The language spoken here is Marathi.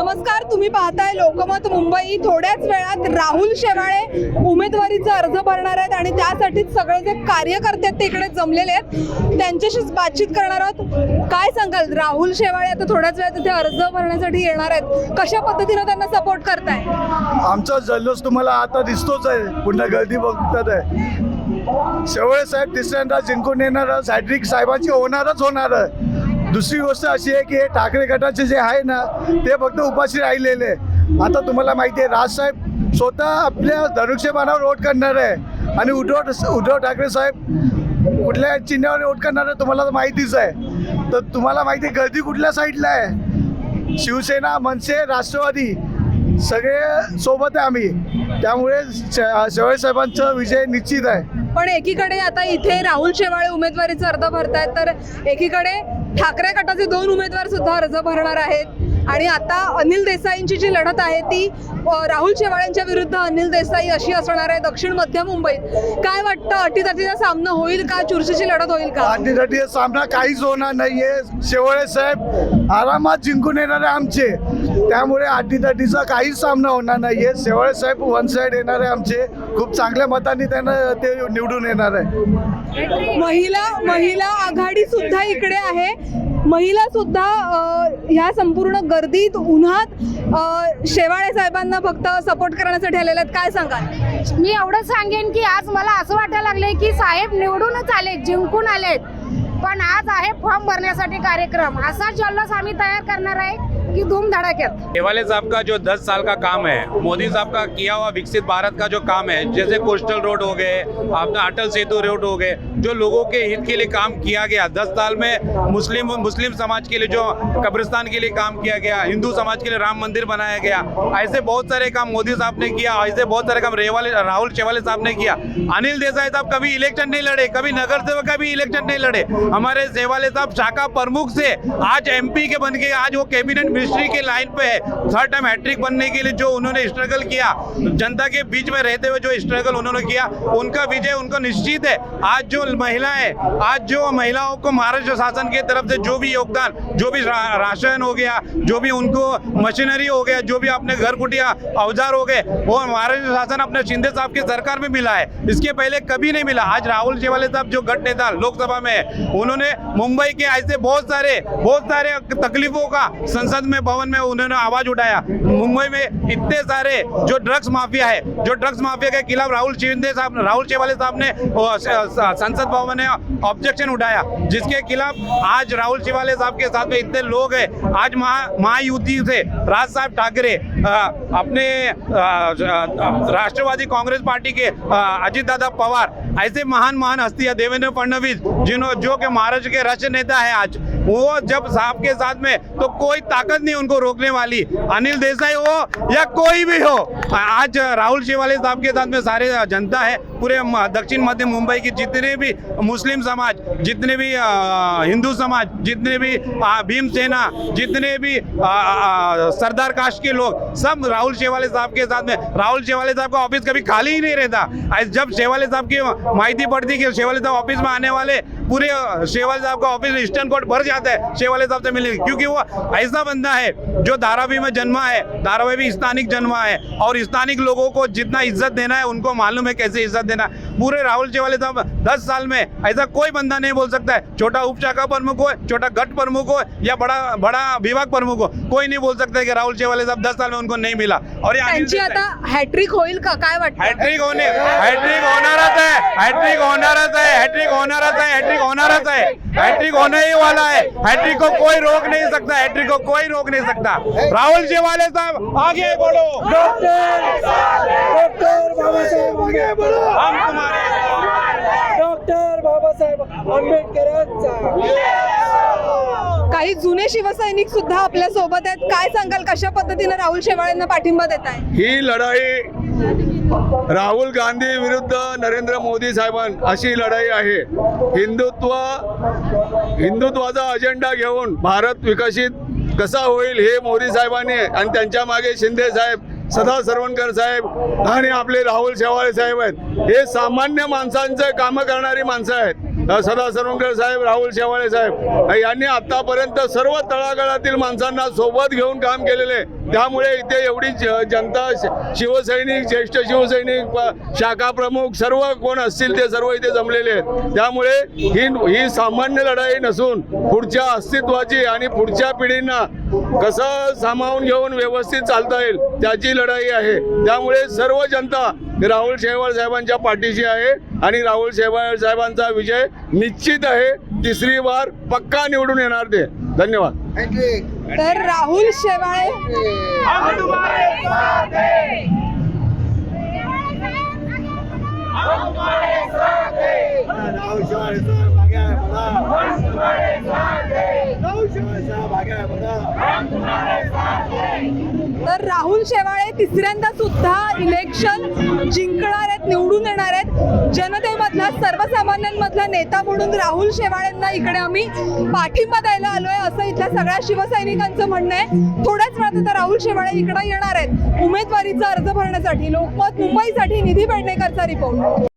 नमस्कार तुम्ही पाहताय लोकमत मुंबई. थोड्याच वेळात राहुल शेवाळे उमेदवारीचा अर्ज भरणार आहेत आणि त्यासाठीच सगळे जे कार्यकर्ते आहेत ते इकडे जमलेले आहेत. त्यांच्याशीच बातचीत करणार आहोत. काय सांगाल राहुल शेवाळे? आता थोड्याच वेळात इथे अर्ज भरण्यासाठी येणार आहेत. कशा पद्धतीनं त्यांना सपोर्ट करताय? आमचा जल्लोष तुम्हाला आता दिसतोच आहे. पुन्हा गर्दी बघतात आहे. शेवळे साहेब तिसऱ्यांदा जिंकून येणार हॅड्रिक साहेबांची होणारच होणार आहे. दुसरी गोष्ट अशी आहे की हे ठाकरे गटाचे जे आहे ना ते फक्त उपाशी राहिलेले आता तुम्हाला माहिती आहे राजसाहेब स्वतः आपल्या धनुष्यबाणावर वोट करणार आहे. आणि उद्धव उद्धव ठाकरे साहेब कुठल्या चिन्हावर वोट करणार आहे तुम्हाला तर माहितीच आहे. तर तुम्हाला माहिती आहे गर्दी कुठल्या साईडला आहे? शिवसेना मनसे राष्ट्रवादी सगळे सोबत आहे आम्ही. त्यामुळे श- शेवाळे साहेबांचा विजय निश्चित आहे. पण एकीकडे आता इथे राहुल शेवाळे उमेदवारीचा अर्ज भरतायत तर एकीकडे ठाकरे गटाचे दोन उमेदवार सुद्धा अर्ज भरणार आहेत. आणि आता अनिल देसाईंची जी लढत आहे ती राहुल शेवाळ्यांच्या विरुद्ध अनिल देसाई अशी असणार आहे दक्षिण मध्य मुंबईत. काय वाटतं अटीतटीचा सामना होईल का? चुरशीची लढत होईल का? अटीसाठी सामना काहीच होणार नाहीये. शेवळे साहेब आरामात जिंकून येणार आहे आमचे. त्यामुळे अटीतटीचा काहीच सामना होणार नाहीये. शेवळे साहेब वन साईड येणार आहे आमचे. खूप चांगल्या मतांनी त्यांना ते निवडून येणार आहे. महिला महिला आघाडी सुद्धा इकडे आहे. महिला सुद्धा ह्या संपूर्ण गर्दीत उन्हात शेवाळे साहेबांना फक्त सपोर्ट करण्यासाठी आलेल्या आहेत. काय सांगाल? मी एवढं सांगेन की आज मला असं वाटायला लागले की साहेब निवडूनच आले जिंकून आलेत. पण आज आहे फॉर्म भरण्यासाठी कार्यक्रम. असा जल्लोष आम्ही तयार करणार आहे. की धूम धडाक्यात केवाले साहब का जो 10 साल का काम है, मोदी साहब का किया हुआ विकसित भारत का जो काम है, जैसे कोस्टल रोड हो गए अपना अटल सेतु रोड हो गए, जो लोगों के हित के लिए काम किया गया 10 साल में मुस्लिम मुस्लिम समाज के लिए जो कब्रिस्तान के लिए काम किया गया, हिंदू समाज के लिए राम मंदिर बनाया गया, ऐसे बहुत सारे काम मोदी साहब ने किया, ऐसे बहुत सारे काम रेवाले, राहुल शेवाले साहब ने किया। अनिल देसाई साहब कभी इलेक्शन नहीं लड़े, कभी नगर सेवक का भी इलेक्शन नहीं लड़े। हमारे सेवाले साहब शाखा प्रमुख से आज एमपी के बन के आज वो कैबिनेट मिनिस्ट्री के लाइन पे है। थर्ड टाइम हैट्रिक बनने के लिए जो उन्होंने स्ट्रगल किया, जनता के बीच में रहते हुए जो स्ट्रगल उन्होंने किया, उनका विजय उनको निश्चित है। आज जो महिलाएँ आज जो महिलाओं को महाराष्ट्र शासन की तरफ़ से जो भी योगदान, जो भी राशन हो गया, जो भी उनको मशीनरी हो गया, जो भी अपने घर कुटिया, औज़ार हो गए, वो महाराष्ट्र शासन अपने शिंदे साहब की सरकार में मिला है। इसके पहले कभी नहीं मिला। आज राहुल शेवाले साहब जो गठ नेता लोकसभा में है, उन्होंने मुंबई के ऐसे बहुत सारे बहुत सारे तकलीफों का संसद में भवन में उन्होंने आवाज़ उठाया। मुंबई में इतने सारे जो ड्रग्स माफिया है, जो ड्रग्स माफिया के खिलाफ राहुल शिंदे साहब, राहुल शेवाले साहब ने संसद भवन में ऑब्जेक्शन उठाया, जिसके खिलाफ आज राहुल शिवाले साहब के साथ में इतने लोग हैं। आज महा, महायुति से राज साहब ठाकरे अपने राष्ट्रवादी कांग्रेस पार्टी के अजीत दादा पवार, ऐसे महान महान हस्तियाँ देवेंद्र फडणवीस, जिन्हों, जो कि महाराष्ट्र के राष्ट्र नेता है आज। वो जब साहब के साथ में तो कोई ताकत नहीं उनको रोकने वाली। अनिल देसाई हो या कोई भी हो, आज राहुल शेवाले साहब के साथ में सारे जनता है, पूरे दक्षिण मध्य मुंबई की जितने भी मुस्लिम समाज, जितने भी हिंदू समाज, जितने भी भीम सेना, जितने भी सरदार कास्ट के लोग, सब राहुल शेवाले साहब के साथ में, राहुल शेवाले साहब का ऑफ़िस कभी खाली ही नहीं रहता। जब शेवाले साहब की माहिती पड़ती कि शेवाले साहब ऑफ़िस में आने वाले पूरे शेवाले साहब का ऑफ़िस ईस्टर्न कोर्ट भर जाता है, शेवाले साहब से मिलने क्योंकि वो ऐसा बंदा है, जो धारावी में जन्मा है, धारावी भी स्थानिक जन्मा है, और स्थानिक लोगों को जितना इज़्ज़त देना है, उनको मालूम है कैसे इज़्ज़त देना है। पूरे राहुल शेवाले साहब दस साल में ऐसा कोई बंदा नहीं बोल सकता है। छोटा उप शाखा प्रमुख हो छोटा गट प्रमुख हो या बड़ा बड़ा विभाग प्रमुख हो कोई नहीं बोल सकता है कि राहुल शेवाले साहब दस साल में उनको नहीं मिला। और त्यांची देसाई- आता हॅट्रिक होईल का? काय वाटतं? हॅट्रिक होणे हॅट्रिक होणारच आहे हॅट्रिक होणारच आहे हॅट्रिक होणारच आहे हॅट्रिक होणारच आहे. हॅट्रिक होने ही वाला है हैट्रिक को कोई रोक नहीं सकता. हैट्रिक को कोई रोक नहीं सकता. राहुल शेवाले साहब आगे बढ़ो डॉक्टर बाबासाहेब आगे बढो हम तुम्हारे डॉक्टर बाबासाहेब आंबेडकरांचा. काही जुने शिवसैनिक सुद्धा आपल्यासोबत आहेत. काय सांगाल कशा पद्धतीने राहुल शेवाळेंना पाठिंबा देत आहे ही लढाई राहुल गांधी विरुद्ध नरेंद्र मोदी साहेबां अशी लढाई आहे. हिंदुत्व हिंदुत्वाचा अजेंडा घेऊन भारत विकसित कसा होईल हे मोदी साहेबांनी आणि त्यांच्या मागे शिंदे साहेब सदा सरवणकर साहेब आणि आपले राहुल शेवाळे साहेब आहेत. हे सामान्य माणसांचं कामं करणारी माणसं आहेत. सदा सरवणकर साहेब राहुल शेवाळे साहेब यांनी आतापर्यंत सर्व तळागाळातील माणसांना सोबत घेऊन काम केलेले आहे. त्यामुळे इथे एवढी ज- जनता श- शिवसैनिक ज्येष्ठ शिवसैनिक शाखा प्रमुख सर्व कोण असतील ते सर्व इथे जमलेले आहेत. त्यामुळे ही ही सामान्य लढाई नसून पुढच्या अस्तित्वाची आणि पुढच्या पिढींना कसं सामावून घेऊन व्यवस्थित चालता येईल त्याची लढाई आहे. त्यामुळे सर्व जनता राहुल शेवाळ साहेबांच्या पाठीशी आहे आणि राहुल शेवाळ साहेबांचा विजय निश्चित आहे. तिसरी बार पक्का निवडून येणार ते. धन्यवाद. तर राहुल शेवाळे. राहुल तर राहुल शेवाळे तिसऱ्यांदा सुद्धा इलेक्शन जिंकणार आहेत निवडून येणार आहेत. जनतेमधला सर्वसामान्यांमधला नेता म्हणून राहुल शेवाळेंना इकडे आम्ही पाठिंबा द्यायला आलोय असं इथल्या सगळ्या शिवसैनिकांचं म्हणणं आहे. थोड्याच वेळात आता राहुल शेवाळे इकडे येणार आहेत. उमेदवारीचा अर्ज भरण्यासाठी लोकमत मुंबईसाठी निधी पेडणेकरचा रिपोर्ट